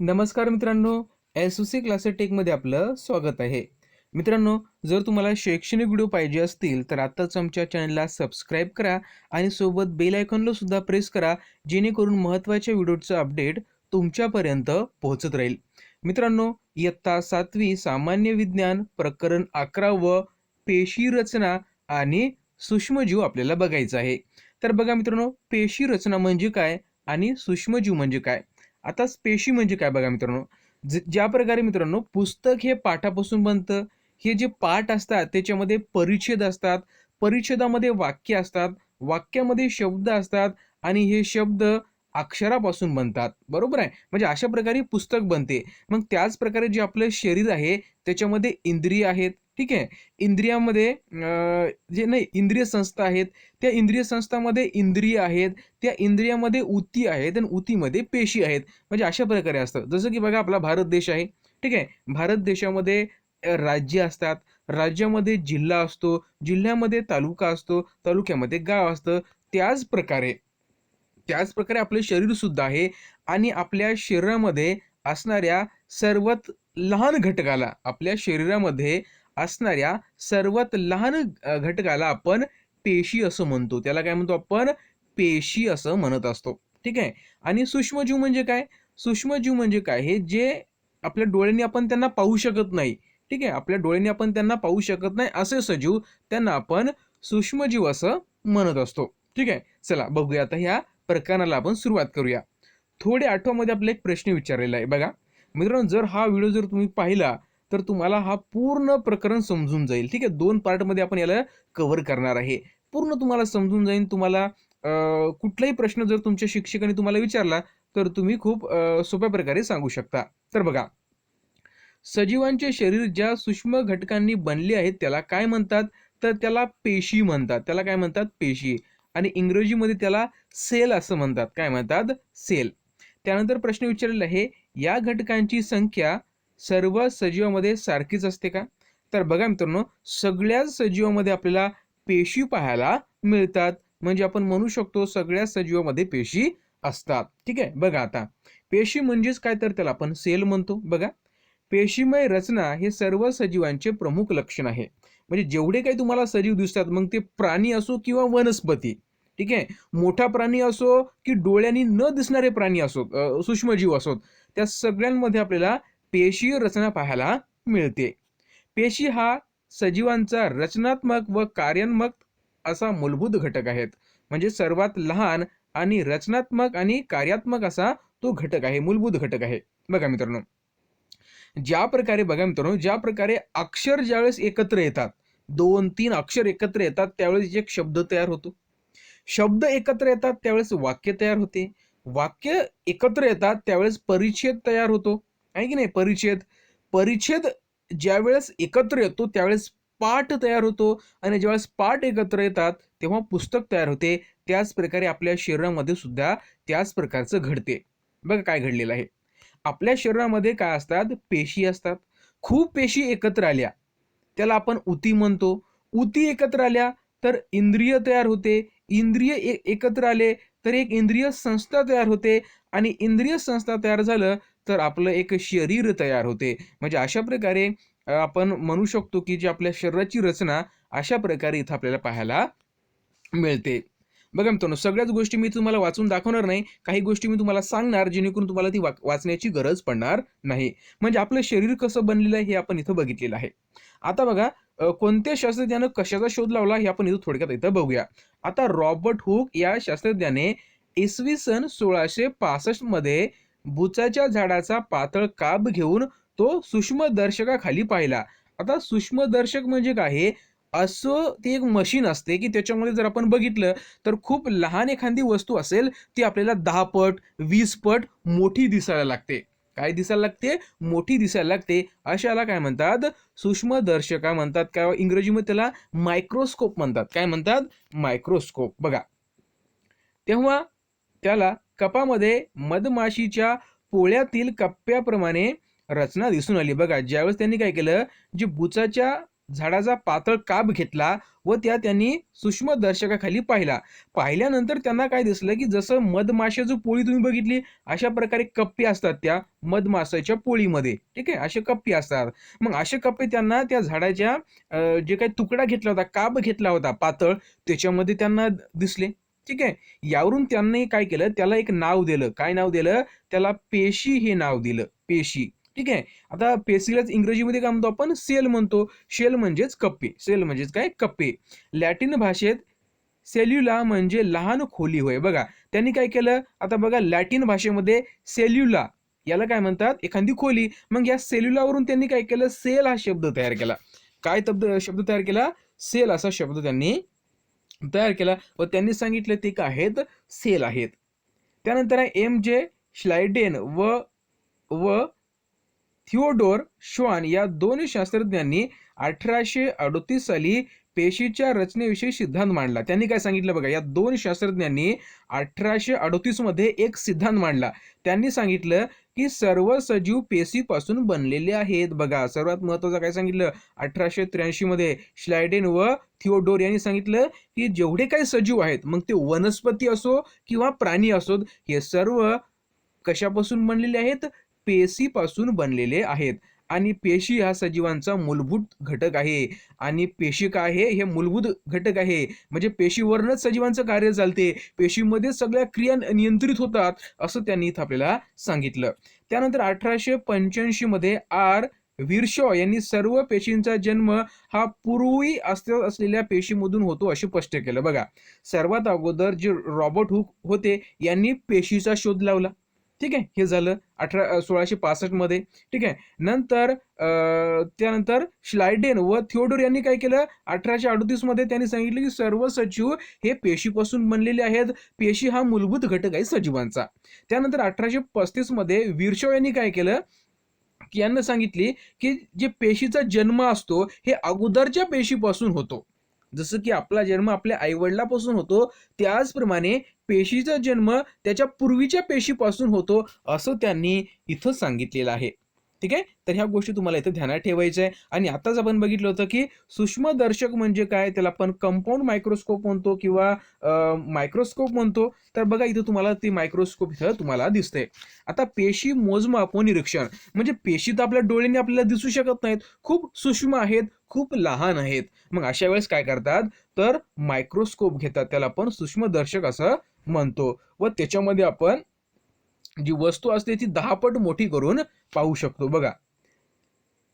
नमस्कार मित्रांनो S O C classes टेकमध्ये आपलं स्वागत आहे. मित्रांनो जर तुम्हाला शैक्षणिक व्हिडिओ पाहिजे असतील तर आत्ताच आमच्या चॅनलला सबस्क्राईब करा आणि सोबत बेल आयकॉनला सुद्धा प्रेस करा जेणेकरून महत्त्वाच्या व्हिडिओचं अपडेट तुमच्यापर्यंत पोहोचत राहील. मित्रांनो इयत्ता सातवी सामान्य विज्ञान प्रकरण अकरावं पेशी रचना आणि सूक्ष्मजीव आपल्याला बघायचं आहे. तर बघा मित्रांनो पेशी रचना म्हणजे काय आणि सूक्ष्मजीव म्हणजे काय? आता पेशी म्हणजे काय बघा मित्रांनो? ज- ज्या प्रकारे मित्रांनो पुस्तक हे पाठापासून बनतं हे जे पाठ असतात त्याच्यामध्ये परिच्छेद असतात परिच्छेदामध्ये वाक्य असतात वाक्यामध्ये शब्द असतात आणि हे शब्द अक्षरापासून बनतात. बरोबर आहे? म्हणजे अशा प्रकारे पुस्तक बनते. मग त्याच प्रकारे जे आपलं शरीर आहे त्याच्यामध्ये इंद्रिय आहेत ठीक आहे? इंद्रियामध्ये जे नाही इंद्रिय संस्था आहेत त्या इंद्रिय संस्थामध्ये इंद्रिय आहेत त्या इंद्रियामध्ये उती आहेत आणि उतीमध्ये पेशी आहेत. म्हणजे अशा प्रकारे असतं. जसं की बघा आपला भारत देश आहे. ठीक आहे? भारत देशामध्ये राज्य असतात. राज्यामध्ये जिल्हा असतो. जिल्ह्यामध्ये तालुका असतो. तालुक्यामध्ये गाव असतं. त्याच प्रकारे त्याच प्रकारे आपलं शरीर सुद्धा आहे आणि आपल्या शरीरामध्ये असणाऱ्या सर्वात लहान घटकाला आपल्या शरीरामध्ये असणाऱ्या सर्वात लहान घटकाला आपण पेशी असं म्हणतो. त्याला काय म्हणतो आपण? पेशी असं म्हणत असतो. ठीक आहे? आणि सूक्ष्मजीव म्हणजे काय? सूक्ष्मजीव म्हणजे काय? हे जे आपल्या डोळ्यांनी आपण त्यांना पाहू शकत नाही. ठीक आहे? आपल्या डोळ्यांनी आपण त्यांना पाहू शकत नाही असे सजीव त्यांना आपण सूक्ष्मजीव असं म्हणत असतो. ठीक आहे? चला बघूया आता ह्या प्रकरणाला आपण सुरुवात करूया. थोडे आठवामध्ये आपला एक प्रश्न विचारलेला आहे. बघा मित्रांनो जर हा व्हिडिओ जर तुम्ही पाहिला तर तुम्हाला हा पूर्ण प्रकरण समजून जाईल. ठीक आहे? दोन पार्टमध्ये आपण याला कव्हर करणार आहे. पूर्ण तुम्हाला समजून जाईल. तुम्हाला कुठलाही प्रश्न जर तुमच्या शिक्षकाने तुम्हाला विचारला तर तुम्ही खूप सोप्या प्रकारे सांगू शकता. तर बघा सजीवांचे शरीर ज्या सूक्ष्म घटकांनी बनले आहेत त्याला काय म्हणतात? तर त्याला पेशी म्हणतात. त्याला काय म्हणतात? पेशी. आणि इंग्रजीमध्ये त्याला सेल असं म्हणतात. काय म्हणतात? सेल. त्यानंतर प्रश्न विचारलेला आहे या घटकांची संख्या सर्व सजीवामध्ये सारखीच असते का? तर बघा मित्रांनो सगळ्याच सजीवामध्ये आपल्याला पेशी पाहायला मिळतात. म्हणजे आपण म्हणू शकतो सगळ्या सजीवामध्ये पेशी असतात. ठीक आहे? बघा आता. पेशी म्हणजेच काय तर त्याला आपण सेल म्हणतो. बघा. पेशीमय रचना हे सर्व सजीवांचे प्रमुख लक्षण आहे. म्हणजे जेवढे काही तुम्हाला सजीव दिसतात मग ते प्राणी असो किंवा वनस्पती. ठीक आहे? मोठा प्राणी असो की डोळ्यांनी न दिसणारे प्राणी असोत सूक्ष्मजीव असोत. त्या सगळ्यांमध्ये आपल्याला पेशी रचना पाहायला मिळते. पेशी हा सजीवांचा रचनात्मक व कार्यात्मक असा मूलभूत घटक आहेत. म्हणजे सर्वात लहान आणि रचनात्मक आणि कार्यात्मक असा तो घटक आहे मूलभूत घटक आहे. बघा मित्रांनो. ज्या प्रकारे बघा मित्रांनो ज्या प्रकारे अक्षर ज्यावेळेस एकत्र येतात दोन तीन अक्षर एकत्र येतात त्यावेळेस एक शब्द तयार होतो. शब्द एकत्र येतात त्यावेळेस वाक्य तयार होते. वाक्य एकत्र येतात त्यावेळेस परिच्छेद तयार होतो. आहे की नाही? परिच्छेद. परिच्छेद ज्यावेळेस एकत्र येतो त्यावेळेस पाठ तयार होतो आणि ज्यावेळेस पाठ एकत्र येतात तेव्हा पुस्तक तयार होते. त्याच प्रकारे आपल्या शरीरामध्ये सुद्धा त्याच प्रकारचं घडते. बघा काय घडलेलं आहे. आपल्या शरीरामध्ये काय असतात? पेशी असतात. खूप पेशी एकत्र आल्या. त्याला आपण उती म्हणतो. उती एकत्र आल्या तर इंद्रिय तयार होते. इंद्रिय एकत्र आले तर एक इंद्रिय संस्था तयार होते आणि इंद्रिय संस्था तयार झालं तर आपलं एक शरीर तयार होते. म्हणजे अशा प्रकारे आपण म्हणू शकतो की जी आपल्या शरीराची रचना अशा प्रकारे इथं आपल्याला पाहायला मिळते. बघा मित्रांनो सगळ्याच गोष्टी मी तुम्हाला वाचून दाखवणार नाही. काही गोष्टी मी तुम्हाला सांगणार जेणेकरून तुम्हाला ती वा- वाचण्याची गरज पडणार नाही. म्हणजे आपलं शरीर कसं बनलेलं आहे हे आपण इथं बघितलेलं आहे. आता बघा कोणत्या शास्त्रज्ञानं कशाचा शोध लावला हे आपण इथं थोडक्यात इथं बघूया. आता रॉबर्ट हुक या शास्त्रज्ञाने इसवी सन सोळाशे पासष्टमध्ये बुचाच्या झाडाचा पातळ काप घेऊन तो सूक्ष्मदर्शकाखाली पाहिला. आता सूक्ष्मदर्शक म्हणजे काय असं ती एक मशीन असते की त्याच्यामध्ये जर आपण बघितलं तर खूप लहान एखादी वस्तू असेल ती आपल्याला दहा पट वीस पट मोठी दिसायला लागते. काय दिसायला लागते? मोठी दिसायला लागते. अशाला काय म्हणतात? सूक्ष्मदर्शका म्हणतात? काय इंग्रजीमध्ये त्याला मायक्रोस्कोप म्हणतात. काय म्हणतात? मायक्रोस्कोप बघा. तेव्हा त्याला कपामध्ये मधमाशीच्या पोळ्यातील कप्प्याप्रमाणे रचना दिसून आली. बघा ज्यावेळेस त्यांनी काय केलं जे बुचाच्या झाडाचा पातळ काप घेतला व त्या त्यांनी सूक्ष्म दर्शकाखाली पाहिला. पाहिल्यानंतर त्यांना काय दिसलं की जसं मधमाशाची पोळी तुम्ही बघितली अशा प्रकारे कप्पे असतात त्या मधमाशाच्या पोळीमध्ये. ठीक आहे? असे कप्पे असतात. मग असे कप्पे त्यांना त्या झाडाच्या जे काही तुकडा घेतला होता काप घेतला होता पातळ त्याच्यामध्ये त्यांना दिसले. ठीक आहे? यावरून त्यांनी काय केलं? त्याला एक नाव दिलं. काय नाव दिलं? त्याला पेशी हे नाव दिलं. पेशी. ठीक आहे? आता पेशीलाच इंग्रजीमध्ये काय म्हणतो आपण? सेल म्हणतो. शेल म्हणजेच कप्पे. सेल म्हणजेच काय? कप्पे. लॅटिन भाषेत सेल्युला म्हणजे लहान खोली होय. बघा त्यांनी काय केलं? आता बघा लॅटिन भाषेमध्ये सेल्युला याला काय म्हणतात? एखादी खोली. मग या सेल्युलावरून त्यांनी काय केलं? सेल हा शब्द तयार केला. काय तब्द शब्द तयार केला? सेल असा शब्द त्यांनी तयार केला व त्यांनी सांगितलं ते काय आहेत? सेल आहेत. त्यानंतर आहे एम जे श्लायडेन व व थिओडोर श्वान या दोन शास्त्रज्ञांनी अठराशे अडतीस साली पेशीच्या रचनेविषयी सिद्धांत मांडला. त्यांनी काय सांगितलं बघा या दोन शास्त्रज्ञांनी अठराशे अडतीसमध्ये एक सिद्धांत मांडला. त्यांनी सांगितलं की सर्व सजीव पेशीपासून बनलेले आहेत बघा. सर्वात महत्वाचं काय सांगितलं? अठराशे त्र्याऐंशी मध्ये श्लायडेन व थिओडोर यांनी सांगितलं की जेवढे काही सजीव आहेत मग ते वनस्पती असो किंवा प्राणी असोत हे सर्व कशापासून बनलेले आहेत? पेशीपासून बनलेले आहेत. आणि पेशी हा सजीवांचा मूलभूत घटक आहे. आणि पेशी काय आहे? हे मूलभूत घटक आहे. म्हणजे पेशीवरनच सजीवांचं कार्य चालते. पेशीमध्ये सगळ्या क्रिया नियंत्रित होतात असं त्यांनी इथं आपल्याला सांगितलं. त्यानंतर अठराशे पंच्याऐंशी मध्ये आर. विरशॉ यांनी सर्व पेशींचा जन्म हा पूर्वी अस्तित्वात असलेल्या पेशीमधून होतो असे स्पष्ट केलं. बघा सर्वात अगोदर जे रॉबर्ट हुक होते यांनी पेशीचा शोध लावला. ठीक आहे हे झालं अठरा सोळाशे पासष्टमध्ये. ठीक आहे नंतर अं, त्यानंतर श्लायडेन व थिओडोर यांनी काय केलं? अठराशे अडतीसमध्ये त्यांनी सांगितलं की सर्व सचिव हे पेशीपासून बनलेले आहेत. पेशी हा मूलभूत घटक आहे सजीवांचा. त्यानंतर अठराशे पस्तीसमध्ये विरशॉ यांनी काय केलं? की यांना सांगितली की जे पेशीचा जन्म असतो हे अगोदरच्या पेशीपासून होतो. जसं की आपला जन्म आपल्या आईवडिलापासून होतो त्याचप्रमाणे पेशीचा जन्म त्याच्या पूर्वीच्या पेशीपासून होतो असं त्यांनी इथं सांगितलेलं आहे. ठीक आहे? तर ह्या गोष्टी तुम्हाला इथं ध्यानात ठेवायच्या आहे. आणि आताच आपण बघितलं होतं की सूक्ष्मदर्शक म्हणजे काय? त्याला आपण कंपाऊंड मायक्रोस्कोप म्हणतो किंवा मायक्रोस्कोप म्हणतो. तर बघा इथं तुम्हाला ती मायक्रोस्कोप इथं तुम्हाला दिसतंय. आता पेशी मोजमाप व निरीक्षण. म्हणजे पेशी तर आपल्या डोळ्याने आपल्याला दिसू शकत नाहीत. खूप सूक्ष्म आहेत खूप लहान आहेत. मग अशा वेळेस काय करतात? तर मायक्रोस्कोप घेतात. त्याला आपण सूक्ष्मदर्शक असं म्हणतो. व त्याच्यामध्ये आपण जी वस्तू असते ती दहा पट मोठी करून पाहू शकतो. बघा.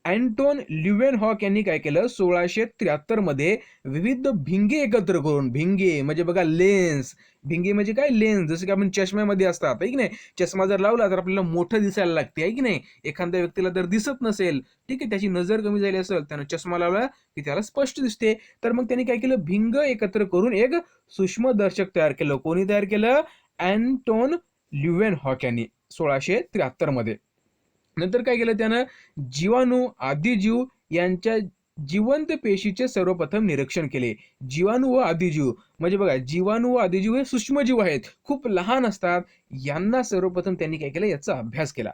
अँटोन ल्युवेनहॉक यांनी काय केलं? सोळाशे त्र्याहत्तरमध्ये विविध भिंगे एकत्र करून भिंगे म्हणजे बघा लेन्स. भिंगे म्हणजे काय? लेन्स. जसं की आपण चष्म्यामध्ये असतात आहे की नाही? चष्मा जर लावला तर आपल्याला मोठं दिसायला लागते आहे की नाही? एखाद्या व्यक्तीला जर दिसत नसेल ठीक आहे त्याची नजर कमी झाली असेल त्यानं चष्मा लावला की त्याला स्पष्ट दिसते. तर मग त्यांनी काय केलं? भिंग एकत्र करून एक सूक्ष्मदर्शक तयार केलं. कोणी तयार केलं? अँटोन ल्युवेन हॉक यांनी सोळाशे त्र्याहत्तरमध्ये. नंतर काय केलं त्यानं जीवाणू आदिजीव यांच्या जिवंत पेशीचे सर्वप्रथम निरीक्षण केले. जीवाणू व आदिजीव. म्हणजे बघा जीवाणू व आदिजीव हे सूक्ष्मजीव आहेत. खूप लहान असतात. यांना सर्वप्रथम त्यांनी काय केलं? याचा अभ्यास केला.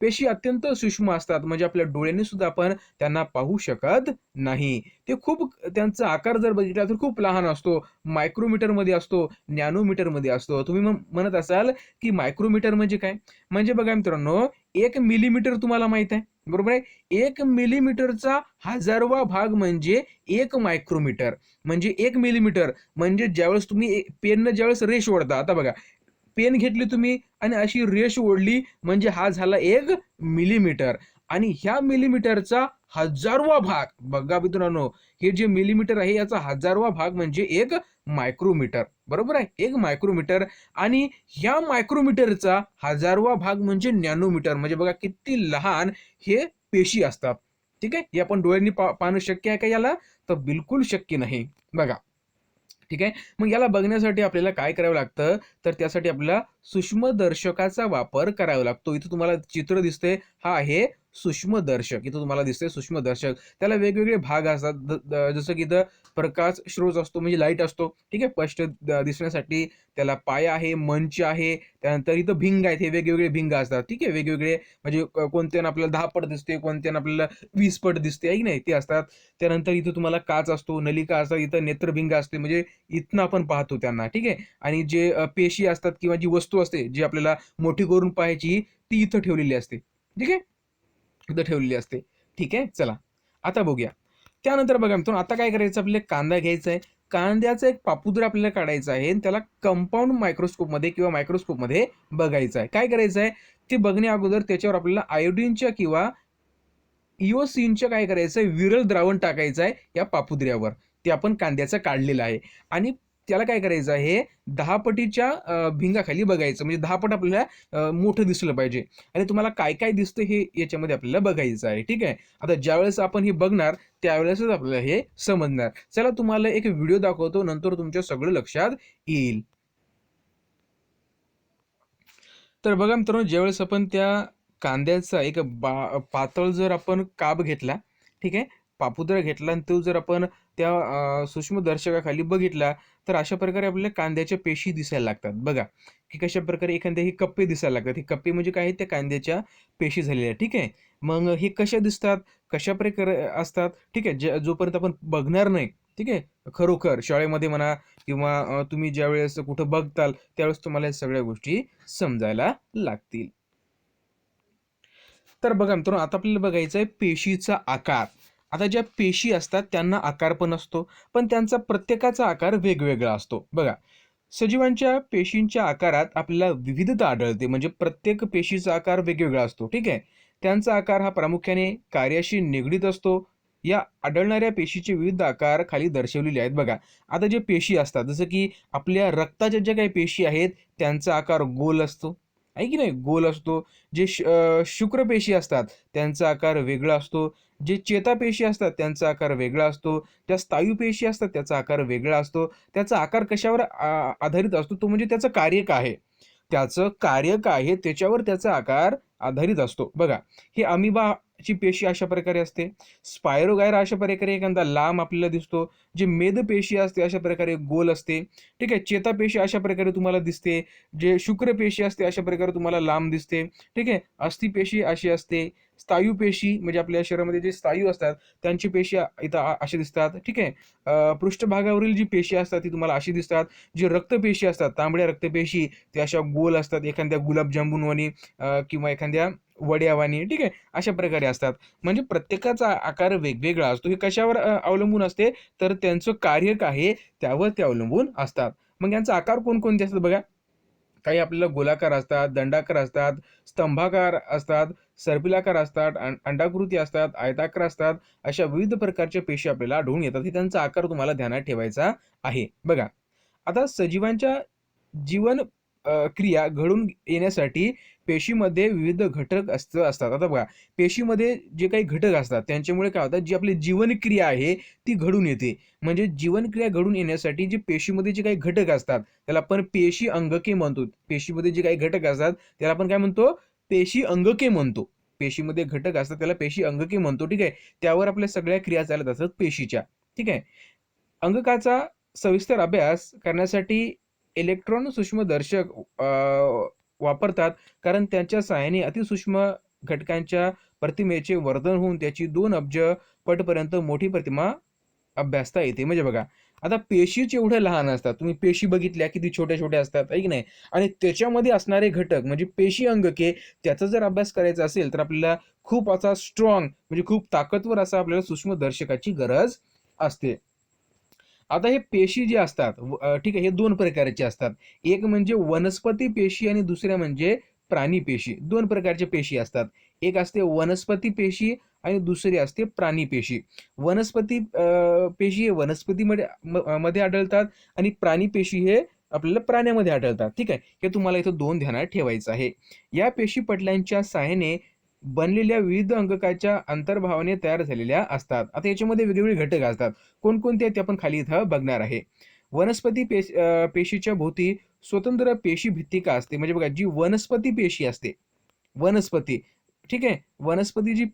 पेशी अत्यंत सूक्ष्म असतात. म्हणजे आपल्या डोळ्यांनी सुद्धा आपण त्यांना पाहू शकत नाही. ते खूप त्यांचा आकार जर बघितला तर खूप लहान असतो. मायक्रोमीटरमध्ये असतो. नॅनोमीटरमध्ये असतो. तुम्ही मग म्हणत असाल की मायक्रोमीटर म्हणजे काय? म्हणजे बघा मित्रांनो एक मिलीमीटर तुम्हाला माहीत आहे. बरोबर आहे? एक मिलीमीटरचा हजारवा भाग म्हणजे एक मायक्रोमीटर म्हणजे एक मिलीमीटर. म्हणजे ज्यावेळेस तुम्ही पेननं ज्यावेळेस रेष ओढता आता बघा. पेन घेतली तुम्ही आणि अशी रेष ओढली म्हणजे हा झाला एक मिलीमीटर. आणि ह्या मिलीमीटरचा हजारवा भाग बघा मित्रांनो हे जे मिलीमीटर आहे याचा हजारवा भाग म्हणजे एक मायक्रोमीटर. बरोबर आहे? एक मायक्रोमीटर. आणि ह्या मायक्रोमीटरचा हजारवा भाग म्हणजे नॅनोमीटर. म्हणजे बघा किती लहान हे पेशी असतात. ठीक आहे? हे आपण डोळ्यांनी पा पाहणं शक्य आहे का याला? तर बिलकुल शक्य नाही. बघा. ठीक आहे? मग याला बघण्यासाठी आपल्याला काय करावं लागतं? तर त्यासाठी आपल्याला सूक्ष्मदर्शकाचा वापर करावा लागतो. इथं तुम्हाला चित्र दिसतंय. हा आहे सूक्ष्मदर्शक. इथं तुम्हाला दिसतंय सूक्ष्मदर्शक. त्याला वेगवेगळे भाग असतात. जसं की इथं प्रकाश स्रोत असतो म्हणजे लाइट असतो. ठीक आहे? स्पष्ट दिसण्यासाठी त्याला पाय आहे मंच आहे. त्यानंतर इथं भिंग आहेत. हे वेगवेगळे भिंग असतात. ठीक आहे? वेगवेगळे म्हणजे कोणत्यानं आपल्याला दहा पट दिसते कोणत्यानं आपल्याला वीस पट दिसते आहे की नाही? ते असतात. त्यानंतर इथं तुम्हाला काच असतो नलिका असतात. इथं नेत्रभिंग असते म्हणजे इथनं आपण पाहतो त्यांना. ठीक आहे? आणि जे पेशी असतात किंवा जी वस्तू असते जी आपल्याला मोठी करून पाहायची ती इथं ठेवलेली असते. ठीक आहे? इथं ठेवलेली असते. ठीक आहे? चला. आता बघूया. त्यानंतर बघा मित्रांनो आता काय करायचं? आपल्याला कांदा घ्यायचा आहे कांद्याचा एक पापुद्र आपल्याला काढायचा आहे आणि त्याला कंपाऊंड मायक्रोस्कोपमध्ये किंवा मायक्रोस्कोपमध्ये बघायचं आहे काय करायचं आहे ते बघण्या अगोदर त्याच्यावर आपल्याला आयोडीनच्या किंवा इओसिनच्या काय करायचं आहे विरल द्रावण टाकायचं आहे या पापुद्र्यावर. ते आपण कांद्याचं काढलेलं आहे. आणि त्याला काय करायचं आहे? दहा पटीच्या भिंगाखाली बघायचं. म्हणजे दहा पट आपल्याला मोठं दिसलं पाहिजे. आणि तुम्हाला काय काय दिसतं हे याच्यामध्ये आपल्याला बघायचं आहे. ठीक आहे? आता ज्यावेळेस आपण हे बघणार त्यावेळेसच आपल्याला हे समजणार. चला तुम्हाला एक व्हिडिओ दाखवतो. नंतर तुमच्या सगळं लक्षात येईल. तर बघा मित्रांनो ज्यावेळेस आपण त्या कांद्याचा एक बा पातळ जर आपण काप घेतला ठीक आहे? पापुद्रा घेतला आणि तो जर आपण त्या सूक्ष्मदर्शकाखाली बघितला तर अशा प्रकारे आपल्याला कांद्याच्या पेशी दिसायला लागतात. बघा की कशा प्रकारे एखाद्या हे कप्पे दिसायला लागतात. हे कप्पे म्हणजे काय? त्या कांद्याच्या पेशी झालेल्या ठीक आहे? मग हे कशा दिसतात? कशा प्रकारे असतात? ठीक आहे? ज जोपर्यंत आपण बघणार नाही ठीक आहे? खरोखर शाळेमध्ये म्हणा किंवा तुम्ही ज्यावेळेस कुठं बघताल त्यावेळेस तुम्हाला या सगळ्या गोष्टी समजायला लागतील. तर बघा मित्रांनो आता आपल्याला बघायचं आहे पेशीचा आकार. आता ज्या पेशी असतात त्यांना आकार पण असतो पण त्यांचा प्रत्येकाचा आकार वेगवेगळा असतो. बघा सजीवांच्या पेशींच्या आकारात आपल्याला विविधता आढळते. म्हणजे प्रत्येक पेशीचा आकार वेगवेगळा असतो. ठीक आहे? त्यांचा आकार हा प्रामुख्याने कार्याशी निगडीत असतो. या आढळणाऱ्या पेशीचे विविध आकार खाली दर्शवलेले आहेत. बघा आता जे पेशी असतात जसं की आपल्या रक्ताच्या ज्या काही पेशी आहेत त्यांचा आकार गोल असतो. आहे की नाही? गोल असतो. जे श- शुक्रपेशी असतात त्यांचा आकार वेगळा असतो. जे चेतापेशी असतात त्यांचा आकार वेगळा असतो. ज्या स्नायू पेशी असतात त्याचा आकार वेगळा असतो. त्याचा आकार कशावर आ- आधारित असतो? तो म्हणजे त्याचं कार्य काय आहे? त्याचं कार्य काय आहे? त्याच्यावर त्याचा आकार आधारित असतो. बघा हे अमिबा ची पेशी अशा प्रकारे असते. स्पायरोगायरा अशा प्रकारे एखादा लांब आपल्याला दिसतो. जे मेदपेशी असते अशा प्रकारे गोल असते. ठीक आहे चेतापेशी अशा प्रकारे तुम्हाला दिसते. जे शुक्रपेशी असते अशा प्रकारे तुम्हाला लांब दिसते. ठीक आहे अस्थिपेशी अशी असते. स्थायू पेशी म्हणजे आपल्या शरीरामध्ये जे स्थायू असतात त्यांची पेशी इथं अशी दिसतात. ठीक आहे पृष्ठभागावरील जी पेशी असतात ती तुम्हाला अशी दिसतात. जी रक्तपेशी असतात तांबड्या रक्तपेशी ते अशा गोल असतात. एखाद्या गुलाबजामुनवाणी किंवा एखाद्या वड्यावानी ठीक आहे? अशा प्रकारे असतात. म्हणजे प्रत्येकाचा आकार वेगवेगळा असतो. हे कशावर अवलंबून असते? तर त्यांचं कार्य काय आहे? त्यावर ते अवलंबून असतात. मग यांचा आकार कोणकोणते असतात बघा? काही आपल्याला गोलाकार असतात दंडाकार असतात स्तंभाकार असतात सर्पिलाकार असतात अंडाकृती असतात आयताकार असतात अशा विविध प्रकारच्या पेशी आपल्याला आढळून येतात. हे त्यांचा आकार तुम्हाला ध्यानात ठेवायचा आहे. बघा. आता सजीवांच्या जीवन क्रिया घडून येण्यासाठी पेशीमध्ये विविध घटक असत असतात. आता बघा पेशीमध्ये जे काही घटक असतात त्यांच्यामुळे काय होतं जी आपली जीवनक्रिया आहे ती घडून येते. म्हणजे जीवनक्रिया घडून येण्यासाठी जे पेशीमध्ये जे काही घटक असतात त्याला आपण पेशी अंगके म्हणतो. पेशीमध्ये जे काही घटक असतात त्याला आपण काय म्हणतो? पेशी अंगके म्हणतो. पेशीमध्ये घटक असतात त्याला पेशी अंगके म्हणतो. ठीक आहे? त्यावर आपल्या सगळ्या क्रिया चालत असतात पेशीच्या. ठीक आहे? अंगकाचा सविस्तर अभ्यास करण्यासाठी इलेक्ट्रॉन सूक्ष्मदर्शक वापरतात. कारण त्यांच्या सहाय्याने अतिसूक्ष्म घटकांच्या प्रतिमेचे वर्धन होऊन त्याची दोन अब्ज पटपर्यंत मोठी प्रतिमा अभ्यासता येते. म्हणजे बघा आता पेशीच एवढ्या लहान असतात तुम्ही पेशी बघितल्या किती छोट्या छोट्या असतात आहे की नाही? आणि त्याच्यामध्ये असणारे घटक म्हणजे पेशी अंगके त्याचा जर अभ्यास करायचा असेल तर आपल्याला खूप असा स्ट्रॉंग म्हणजे खूप ताकदवर असा आपल्याला सूक्ष्मदर्शकाची गरज असते. आता हे पेशी जे असतात व- ठीक आहे हे दोन प्रकारचे असतात. एक म्हणजे वनस्पती पेशी आणि दुसऱ्या म्हणजे प्राणी पेशी. दोन प्रकारच्या पेशी असतात. एक असते वनस्पती पेशी आणि दुसरी असते प्राणी पेशी. वनस्पती पेशी हे वनस्पतीमध्ये म- मध्ये आढळतात आणि प्राणी पेशी हे आपल्याला प्राण्यामध्ये आढळतात. ठीक आहे? हे तुम्हाला इथं दोन ध्यानात ठेवायचं आहे. या पेशी पटल्यांच्या सहाय्याने बनलेल्या विविध अंगकाच्या अंतर्भावाने तयार झालेल्या असतात. आता याच्यामध्ये वेगवेगळे घटक असतात. कोणकोणते आहेत ते आपण खाली इथं बघणार आहे. वनस्पती पेश पेशीच्या भोवती स्वतंत्र पेशी भित्तिका असते. म्हणजे बघा जी वनस्पती पेशी असते वनस्पती ठीक आहे? वनस्पती जी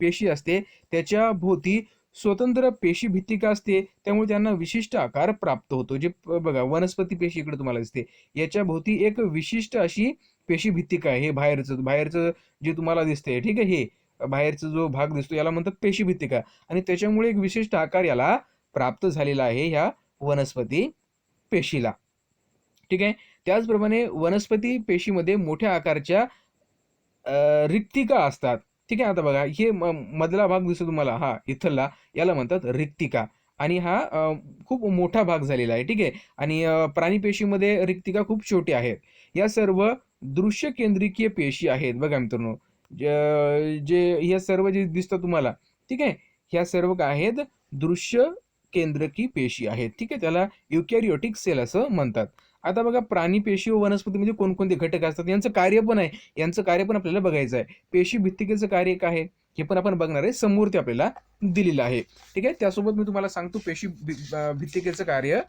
पेशी असते त्याच्या भोवती स्वतंत्र पेशी भित्तिका असते त्यामुळे त्यांना विशिष्ट आकार प्राप्त होतो. जे प- बघा वनस्पती पेशी इकडे तुम्हाला दिसते. याच्या भोवती एक विशिष्ट अशी पेशी भित्तिका आहे हे बाहेरचं बाहेरचं जे तुम्हाला दिसते ठीक आहे हे. बाहेरचा जो भाग दिसतो याला म्हणतात पेशी भित्तिका. आणि त्याच्यामुळे एक विशिष्ट आकार याला प्राप्त झालेला आहे ह्या वनस्पती पेशीला. ठीक आहे? त्याचप्रमाणे वनस्पती पेशीमध्ये मोठ्या आकारच्या रिक्तिका असतात. ठीक आहे आता बघा हे मधला भाग दिसतो तुम्हाला. हा इथला. याला म्हणतात रिक्तिका. आणि हा खूप मोठा भाग झालेला आहे. ठीक आहे? आणि प्राणी पेशीमध्ये रिक्तिका खूप छोटी आहेत. या सर्व दृश्य केंद्रिकीय पेशी आहेत बघा मित्रांनो. जे ह्या सर्व जे दिसतं तुम्हाला ठीक आहे? ह्या सर्व काय आहेत? दृश्य केंद्रकी पेशी आहेत. ठीक आहे? त्याला युकॅरियोटिक सेल असं म्हणतात. आता बघा प्राणी पेशी व वनस्पतीमध्ये म्हणजे कोणकोणते घटक असतात? यांचं कार्य पण आहे. यांचं कार्य पण आपल्याला बघायचं आहे. पेशी भित्तिकेचं कार्य काय आहे. हे पण आपण बघणार आहे. समोर ते आपल्याला दिलेलं आहे. ठीक आहे? त्यासोबत मी तुम्हाला सांगतो पेशी भित्तिकेचं कार्य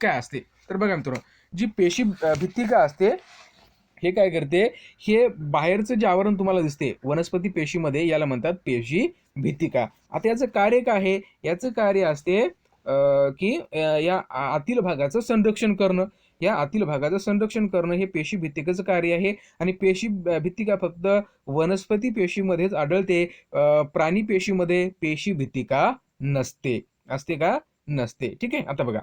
काय असते. तर बघा मित्रांनो जी पेशी भित्तिका असते हे काय करते? हे बाहेरचं जे आवरण तुम्हाला दिसते वनस्पती पेशीमध्ये याला म्हणतात पेशी भित्तिका. आता याचं कार्य काय आहे? याचं कार्य असते की या आतील भागाचं संरक्षण करणं. या आतील भागाचं संरक्षण करणं हे पेशी भित्तिकेचं कार्य आहे. आणि पेशी भित्तिका फक्त वनस्पती पेशीमध्येच आढळते. प्राणी पेशीमध्ये पेशी भित्तिका नसते. असते का? नसते. ठीक आहे? आता बघा.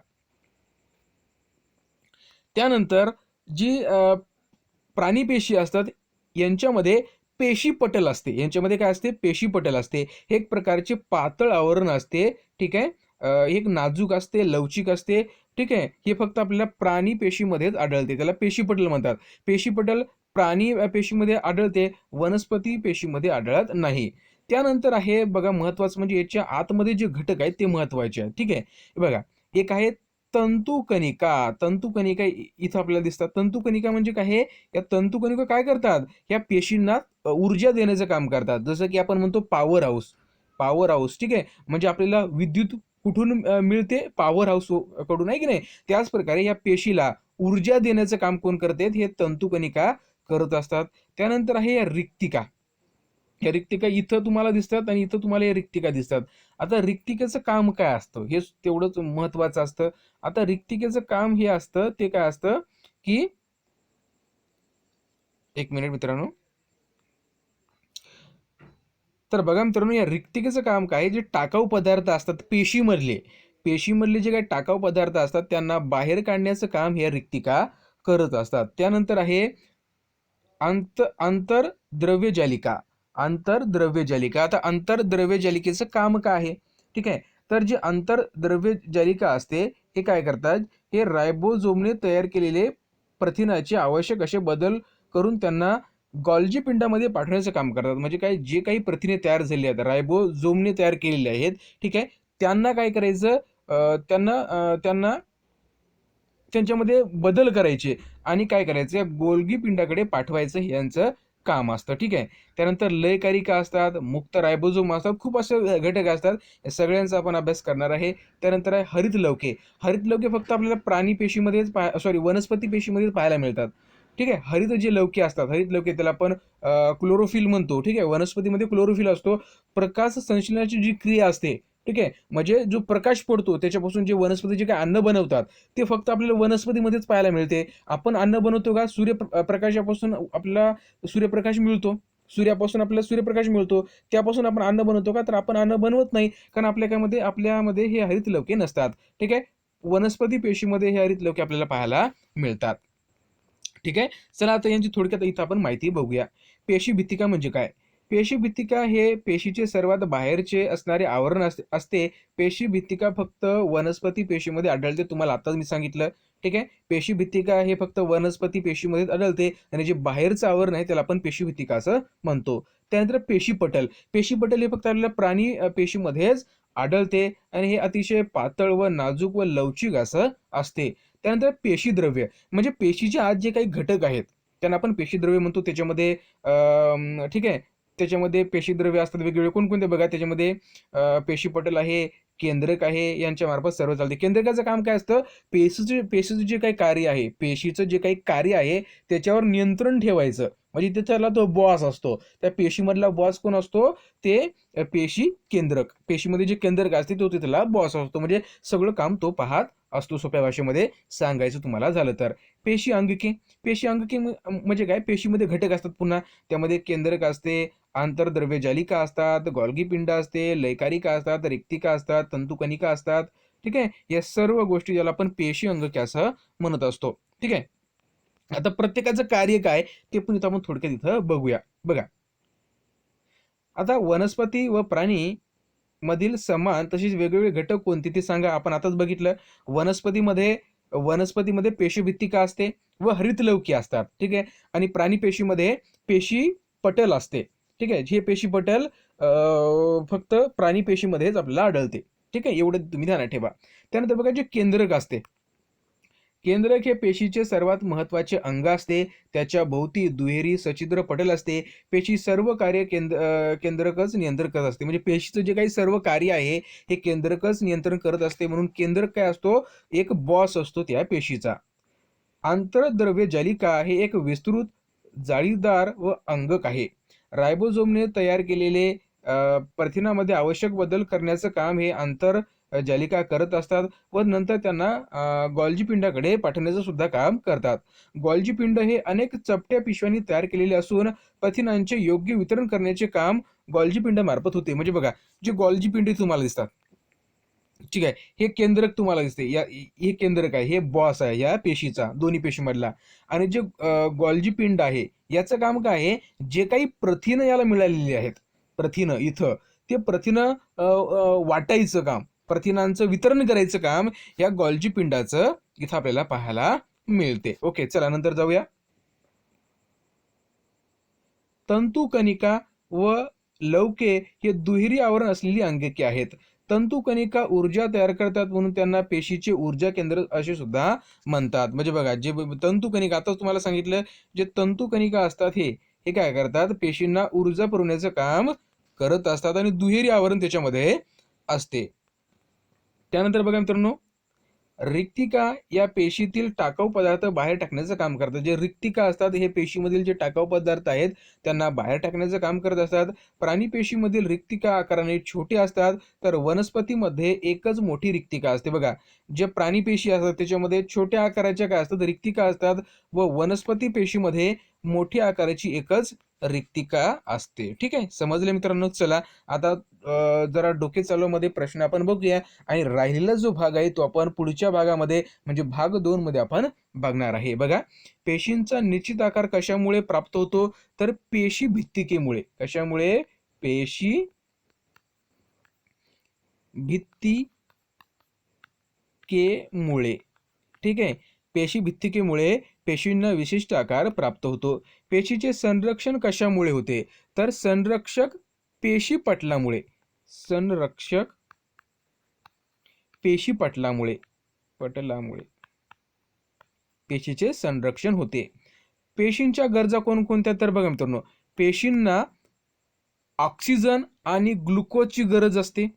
त्यानंतर जी अं, प्राणी पेशी असतात यांच्यामध्ये पेशी पटल असते. यांच्यामध्ये काय असते? पेशी पटल असते. हे एक प्रकारचे पातळ आवरण असते. ठीक आहे? एक नाजूक असते लवचिक असते. ठीक आहे? हे फक्त आपल्याला प्राणी पेशीमध्येच आढळते. त्याला पेशीपटल म्हणतात. पेशीपटल प्राणी पेशीमध्ये आढळते वनस्पती पेशीमध्ये आढळत नाही. त्यानंतर आहे बघा महत्वाचं म्हणजे याच्या आतमध्ये जे घटक आहेत ते महत्त्वाचे आहेत. ठीक आहे? बघा एक आहे तंतुकणिका. तंतुकणिका इथं आपल्याला दिसतात. तंतुकणिका म्हणजे काय आहे या तंतुकणिका काय करतात? या पेशींना ऊर्जा देण्याचं काम करतात. जसं की आपण म्हणतो पॉवर हाऊस पॉवर हाऊस ठीक आहे? म्हणजे आपल्याला विद्युत कुठून मिळते? पॉवर हाऊस हो, कडून आहे की नाही? त्याच प्रकारे या पेशीला ऊर्जा देण्याचं काम कोण करते हे तंतुकणिका करत असतात. त्यानंतर आहे या रिक्तिका. या रिक्तिका इथं तुम्हाला दिसतात आणि इथं तुम्हाला या रिक्तिका दिसतात. आता रिक्तिकेचं काम काय असतं? हे तेवढंच महत्वाचं असतं. आता रिक्तिकेचं काम हे असतं ते काय असतं? की एक मिनिट मित्रांनो. तर बघा मित्रांनो या रिक्तिकेचं काम काय आहे? जे टाकाऊ पदार्थ असतात पेशीमधले. पेशीमधले जे काही टाकाऊ पदार्थ असतात त्यांना बाहेर काढण्याचं काम ह्या रिक्तिका करत असतात. त्यानंतर आहे अंत आंतरद्रव्यजालिका आंतरद्रव्यजालिका आता आंतरद्रव्यजालिकेचं काम काय आहे? ठीक आहे. तर जे आंतरद्रव्यजालिका असते हे काय करतात? हे रायबोझोमने तयार केलेले प्रथिनाचे आवश्यक असे बदल करून त्यांना गॉल्जी पिंडामध्ये पाठवण्याचं काम करतात. म्हणजे काय जे काही प्रथिने तयार झाली आहेत रायबोझोमने तयार केलेले आहेत ठीक आहे त्यांना काय करायचं त्यांना त्यांना त्यांच्यामध्ये बदल करायचे आणि काय करायचं या गोल्गी पिंडाकडे पाठवायचं हे यांचं काम असतं ठीक आहे. त्यानंतर लयकारिका असतात मुक्त रायबोझोम असतात खूप असे घटक असतात या सगळ्यांचा आपण अभ्यास करणार आहे. त्यानंतर आहे हरित लवके हरित लवके फक्त आपल्याला प्राणी पेशीमध्येच पा सॉरी वनस्पती पेशीमध्येच पाहायला मिळतात. ठीक आहे? हरित जे लवके असतात हरित लवके त्याला आपण क्लोरोफिल म्हणतो. ठीक आहे? वनस्पतीमध्ये क्लोरोफिल असतो. प्रकाश संश्लेषणाची जी क्रिया असते ठीक आहे? म्हणजे जो प्रकाश पडतो त्याच्यापासून जे वनस्पती जे काही अन्न बनवतात ते फक्त आपल्याला वनस्पतीमध्येच पाहायला मिळते. आपण अन्न बनवतो का? सूर्य प्रकाशापासून आपल्याला सूर्यप्रकाश मिळतो. सूर्यापासून आपल्याला सूर्यप्रकाश मिळतो. त्यापासून आपण अन्न बनवतो का? तर आपण अन्न बनवत नाही कारण आपल्या कायमध्ये आपल्यामध्ये हे हरित लवके नसतात. ठीक आहे? वनस्पती पेशीमध्ये हे हरित लवके आपल्याला पाहायला मिळतात. ठीक आहे? चला आता यांची थोडक्यात इथं आपण माहिती बघूया. पेशी भित्तिका म्हणजे काय? पेशी भित्तिका हे पेशीचे सर्वात बाहेरचे असणारे आवरण असते असते. पेशी भित्तिका फक्त वनस्पती पेशीमध्ये आढळते. तुम्हाला आताच मी सांगितलं. ठीक आहे? पेशी भित्तिका हे फक्त वनस्पती पेशीमध्येच आढळते. आणि जे बाहेरचं आवरण आहे त्याला आपण पेशी भित्तिका असं म्हणतो. त्यानंतर पेशीपटल पेशीपटल हे फक्त आपल्याला प्राणी पेशीमध्येच आढळते. आणि हे अतिशय पातळ व नाजूक व लवचिक असं असते. त्यानंतर पेशीद्रव्य. म्हणजे पेशीच्या आत जे काही घटक आहेत त्यांना आपण पेशीद्रव्य म्हणतो. त्याच्यामध्ये ठीक आहे. त्याच्यामध्ये पेशीद्रव्य असतात वेगवेगळे. कोणकोणते बघा. त्याच्यामध्ये पेशीपटल आहे केंद्रक आहे यांच्या मार्फत सर्व चालते. केंद्रकाचं काम काय असतं? पेशीचे पेशीचं जे काही कार्य आहे पेशीचं जे काही कार्य आहे त्याच्यावर नियंत्रण ठेवायचं. म्हणजे त्याच्याला तो बॉस असतो. त्या पेशीमधला बॉस कोण असतो? ते पेशी केंद्रक. पेशीमध्ये जे केंद्रक असते तो तिथला बॉस असतो. म्हणजे सगळं काम तो पाहत असतो सोप्या भाषेमध्ये सांगायचं तुम्हाला झालं तर. पेशी अंगकी. पेशी अंगकी म्हणजे काय? पेशीमध्ये घटक असतात पुन्हा. त्यामध्ये केंद्रक असते आंतरद्रव्य जालिका असतात गॉल्गी पिंड असते लयकारिका असतात रिक्तिका असतात तंतुकनिका असतात. ठीक आहे? या सर्व गोष्टी ज्याला आपण पेशी अंगकी असं म्हणत असतो. ठीक आहे? आता प्रत्येकाचं कार्य काय? ते पण इथं आपण थोडक्यात इथं बघूया. बघा. आता वनस्पती व प्राणी मधील समान तसेच वेगवेगळे घटक कोणते ते सांगा. आपण आताच बघितलं वनस्पतीमध्ये वनस्पतीमध्ये पेशीभित्तिका असते व हरितलौकी असतात. ठीक आहे? आणि प्राणी पेशीमध्ये पेशी पटल असते. ठीक आहे? हे पेशी पटल फक्त प्राणी पेशीमध्येच आपल्याला आढळते. ठीक आहे? एवढं तुम्ही ध्यानात ठेवा. त्यानंतर बघा जे केंद्रक असते. केंद्रक हे पेशीचे सर्वात महत्त्वाचे अंग असते. त्याच्या भोवती दुहेरी सचिद्र पटल असते. पेशी सर्व कार्य केंद्र केंद्रकच नियंत्रण करत असते. म्हणजे पेशीचं जे काही सर्व कार्य आहे हे केंद्रकच नियंत्रण करत असते. म्हणून केंद्रक काय असतो? एक बॉस असतो त्या पेशीचा. आंतरद्रव्य जालिका हे एक विस्तृत जाळीदार व अंगक आहे. रायबोझोमने तयार केलेले प्रथिनामध्ये आवश्यक बदल करण्याचं काम हे आंतर जालिका करत असतात व नंतर त्यांना गॉल्जीपिंडाकडे पाठवण्याचं सुद्धा काम करतात. गॉल्जीपिंड हे अनेक चपट्या पिशव्यांनी तयार केलेले असून प्रथिनांचे योग्य वितरण करण्याचे काम गॉल्जीपिंडामार्फत होते. म्हणजे बघा जे गॉल्जीपिंड तुम्हाला दिसतात ठीक आहे हे केंद्रक तुम्हाला दिसते. या हे केंद्रक आहे हे बॉस आहे या पेशीचा दोन्ही पेशीमधला. आणि जे अं, गॉल्जी पिंड आहे याचं काम काय आहे? जे काही प्रथिनं याला मिळालेली आहेत प्रथिनं इथं ते प्रथिनं वाटायचं काम. प्रथिनांचं वितरण करायचं काम या गॉल्जी पिंडाचं इथं आपल्याला पाहायला मिळते. ओके चला नंतर जाऊया. तंतुकणिका व लवके हे दुहेरी आवरण असलेली अंगके आहेत. तंतुकणिका ऊर्जा तयार करतात म्हणून त्यांना पेशीचे ऊर्जा केंद्र असे सुद्धा म्हणतात. म्हणजे बघा जे तंतुकणिका आता तुम्हाला सांगितलं जे तंतुकणिका असतात हे हे काय करतात? पेशींना ऊर्जा पुरवण्याचं काम करत असतात आणि दुहेरी आवरण त्याच्यामध्ये असते. त्यानंतर बघा मित्रांनो रिक्तिका या पेशीतील टाकाऊ पदार्थ बाहेर टाकण्याचं काम करतात. जे रिक्तिका असतात हे पेशीमधील जे टाकाऊ पदार्थ आहेत त्यांना बाहेर टाकण्याचं काम करत असतात. प्राणी पेशीमधील रिक्तिका आकाराने छोटे असतात तर वनस्पतीमध्ये एकच मोठी रिक्तिका असते. बघा जे प्राणी पेशी असतात त्याच्यामध्ये छोट्या आकाराच्या काय असतात? रिक्तिका असतात व वनस्पती पेशीमध्ये मोठ्या आकाराची एकच रिक्तिका असते. ठीक आहे? समजले मित्रांनो? चला आता जरा डोके चालू मध्ये प्रश्न आपण बघूया. आणि राहिलेला जो भाग आहे तो आपण पुढच्या भागामध्ये म्हणजे भाग दोन मध्ये आपण बघणार आहे. बघा पेशींचा निश्चित आकार कशामुळे प्राप्त होतो? तर पेशी भित्तिकेमुळे. कशामुळे? पेशी भित्तिकेमुळे. ठीक आहे? पेशी भित्तिकेमुळे पेशींना विशिष्ट आकार प्राप्त होतो. पेशीचे संरक्षण कशामुळे होते? तर संरक्षक पेशी पटलामुळे. संरक्षक पेशी पटलामुळे. पटलामुळे पेशीचे संरक्षण होते. पेशींच्या गरजा कोणकोणत्या तर बघा मित्रांनो. पेशींना ऑक्सिजन आणि ग्लुकोजची गरज असते.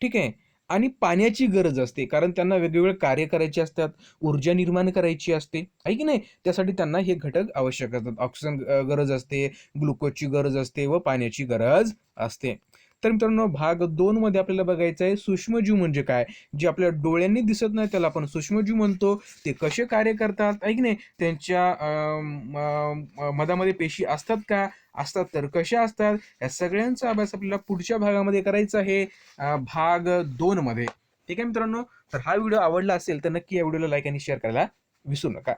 ठीक आहे? आणि पाण्याची गरज असते. कारण त्यांना वेगवेगळे कार्य करायचे असतात. ऊर्जा निर्माण करायची असते. आहे की नाही? त्यासाठी त्यांना हे घटक आवश्यक असतात. ऑक्सिजन गरज असते. ग्लुकोजची गरज असते व पाण्याची गरज असते. तर मित्रांनो भाग दोन मध्ये आपल्याला बघायचं आहे सूक्ष्मजीव म्हणजे काय? जे आपल्या डोळ्यांनी दिसत नाही त्याला आपण सूक्ष्मजीव म्हणतो. ते कसे कार्य करतात? ऐक नाही? त्यांच्या म- मधामध्ये पेशी असतात का? असतात तर कशा असतात? या सगळ्यांचा अभ्यास आपल्याला पुढच्या भागामध्ये करायचा आहे भाग दोन मध्ये. ठीक आहे मित्रांनो? तर हा व्हिडिओ आवडला असेल तर नक्की या व्हिडिओला लाईक आणि शेअर करायला विसरू नका.